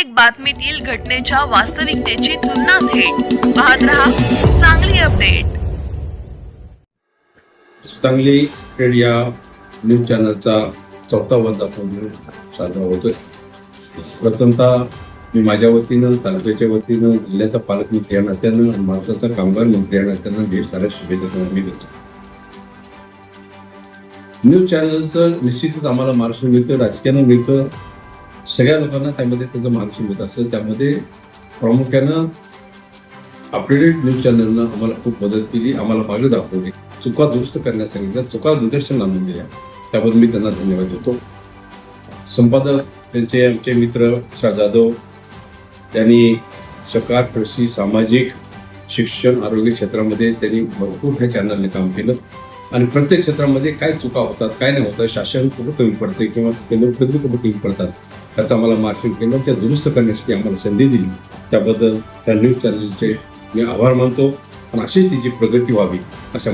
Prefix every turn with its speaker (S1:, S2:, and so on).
S1: प्रत्येक बातमीतील घटनेच्या वास्तविकतेची तुलना थेट. पाहत रहा चांगली अपडेट.
S2: चांगली खेळ या न्यूज चॅनलचा चौथा वर्धापन साजरा होतोय. प्रथमतः मी माझ्या वतीनं तालुक्याच्या वतीनं जिल्ह्याचा पालकमंत्री या नात्यानं आणि भारताचा कामगार मंत्री या नात्यानं ढेर साऱ्या शुभेच्छा मी देतो. न्यूज चॅनलचं निश्चितच आम्हाला मार्गदर्शन मिळतं राजकीयानं मिळतं सगळ्या लोकांना त्यामध्ये त्याचं मार्गदर्शन मिळत असतं. त्यामध्ये प्रामुख्यानं अपडेटेड न्यूज चॅनलनं आम्हाला खूप मदत केली. आम्हाला मार्ग दाखवली. चुका दुरुस्त करण्यास सांगितल्या चुका निदर्शन आणून दिल्या. त्याबद्दल मी त्यांना धन्यवाद देतो. संपादक त्यांचे आमचे मित्र शाह जाधव त्यांनी सकार कृषी सामाजिक शिक्षण आरोग्य क्षेत्रामध्ये त्यांनी भरपूर ह्या चॅनलने काम केलं. आणि प्रत्येक क्षेत्रामध्ये काय चुका होतात काय नाही होतात शासन कुठं कमी पडते किंवा केंद्र कुठं कमी पडतात त्याचं आम्हाला मार्गदर्शन केलं त्या दुरुस्त करण्यासाठी आम्हाला संधी दिली. त्याबद्दल त्या न्यूज चॅनलचे मी आभार मानतो. आणि अशीच तिची प्रगती व्हावी असं